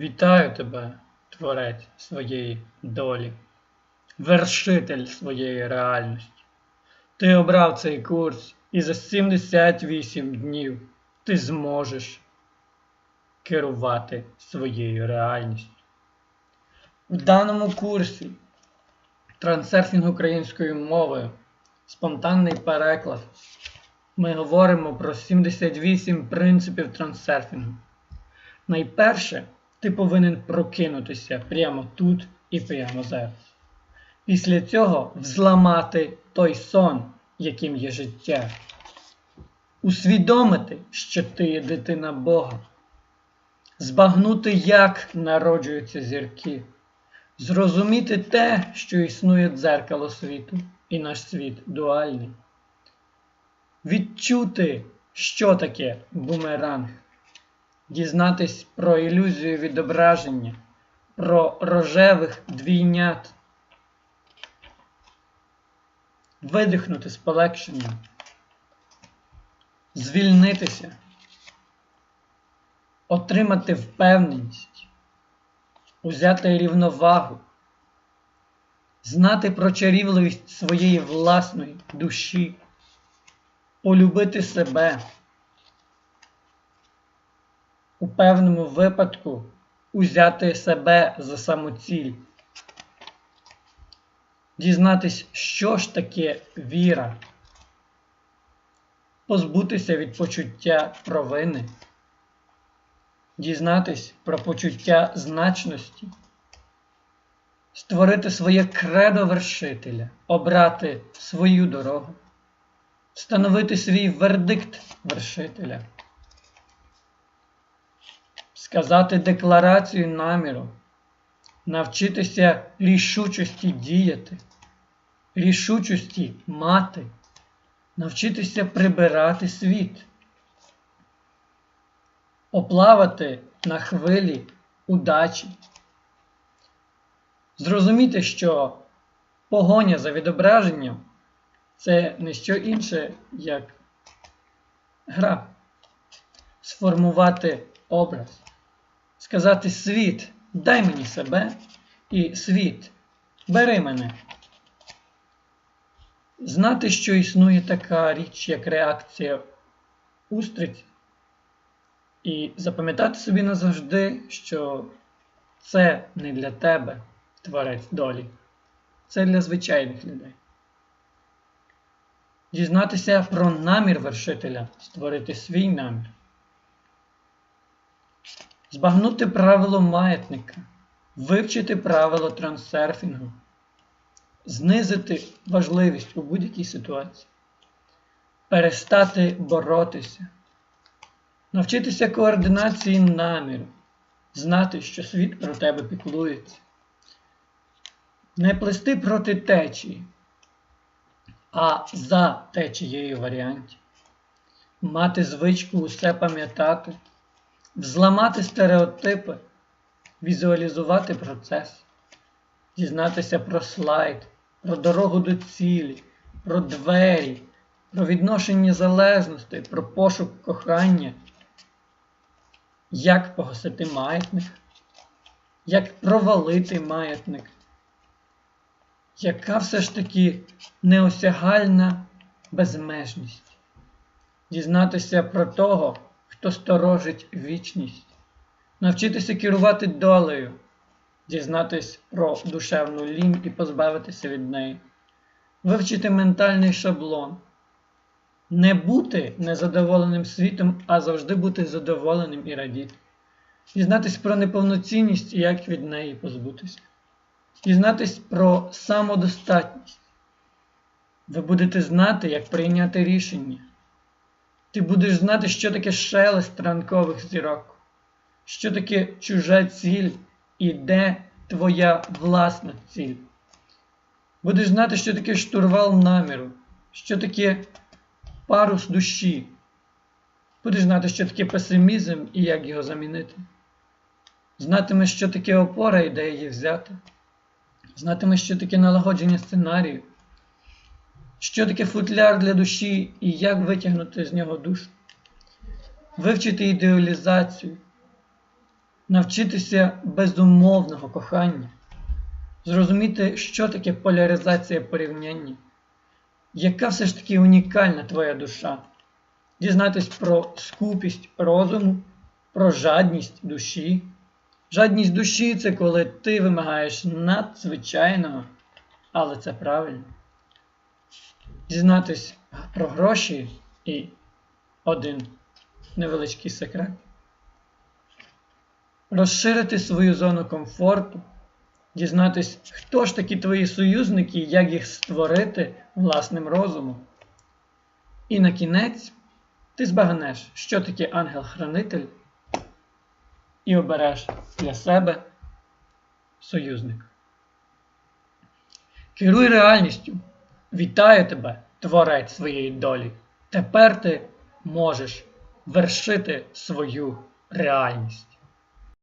Вітаю тебе, творець своєї долі, вершитель своєї реальності. Ти обрав цей курс, і за 78 днів ти зможеш керувати своєю реальністю. В даному курсі трансерфінг українською мовою, спонтанний переклад. Ми говоримо про 78 принципів трансерфінгу. Найперше, ти повинен прокинутися прямо тут і прямо зараз. Після цього взламати той сон, яким є життя. Усвідомити, що ти є дитина Бога. Збагнути, як народжуються зірки. Зрозуміти те, що існує дзеркало світу, і наш світ дуальний. Відчути, що таке бумеранг дізнатись про ілюзію відображення, про рожевих двійнят, видихнути з полегшенням, звільнитися, отримати впевненість, узяти рівновагу, знати про чарівливість своєї власної душі, полюбити себе у певному випадку узяти себе за самоціль, дізнатись, що ж таке віра, позбутися від почуття провини, дізнатись про почуття значності, створити своє кредо вершителя, обрати свою дорогу, встановити свій вердикт вершителя сказати декларацію наміру, навчитися рішучості діяти, рішучості мати, навчитися прибирати світ, оплавати на хвилі удачі, зрозуміти, що погоня за відображенням це не що інше, як гра, сформувати образ сказати світ, дай мені себе, і світ, бери мене. Знати, що існує така річ, як реакція устриць, і запам'ятати собі назавжди, що це не для тебе, творець долі, це для звичайних людей. Дізнатися про намір вершителя, створити свій намір збагнути правило маятника, вивчити правило трансерфінгу, знизити важливість у будь-якій ситуації, перестати боротися, навчитися координації наміру, знати, що світ про тебе піклується, не плести проти течії, а за течією варіантів, мати звичку усе пам'ятати взламати стереотипи, візуалізувати процес, дізнатися про слайд, про дорогу до цілі, про двері, про відношення залежностей, про пошук кохання, як погасити маятник, як провалити маятник, яка все ж таки неосягальна безмежність. Дізнатися про того, хто сторожить вічність, навчитися керувати долею, дізнатись про душевну лінь і позбавитися від неї, вивчити ментальний шаблон, не бути незадоволеним світом, а завжди бути задоволеним і радіти, дізнатись про неповноцінність і як від неї позбутися, дізнатись про самодостатність. Ви будете знати, як прийняти рішення. Ти будеш знати, що таке шелест ранкових зірок, що таке чужа ціль і де твоя власна ціль. Будеш знати, що таке штурвал наміру, що таке парус душі. Будеш знати, що таке песимізм і як його замінити. Знатимеш, що таке опора і де її взяти. Знатимеш, що таке налагодження сценарію. Що таке футляр для душі і як витягнути з нього душу? Вивчити ідеалізацію, навчитися безумовного кохання, зрозуміти, що таке поляризація порівняння, яка все ж таки унікальна твоя душа, дізнатись про скупість розуму, про жадність душі. Жадність душі це коли ти вимагаєш надзвичайного, але це правильно. Дізнатись про гроші і один невеличкий секрет. Розширити свою зону комфорту, дізнатись, хто ж такі твої союзники як їх створити власним розумом. І на кінець ти збагнеш, що таке ангел-хранитель, і обереш для себе союзник. Керуй реальністю. Вітаю тебе, творець своєї долі. Тепер ти можеш вершити свою реальність.